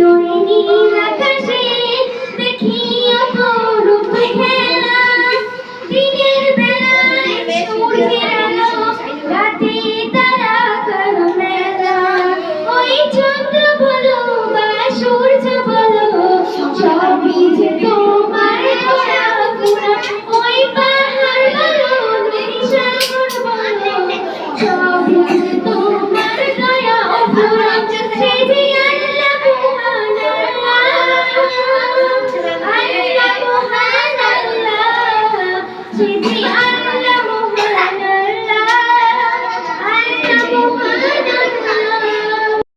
দৈনিক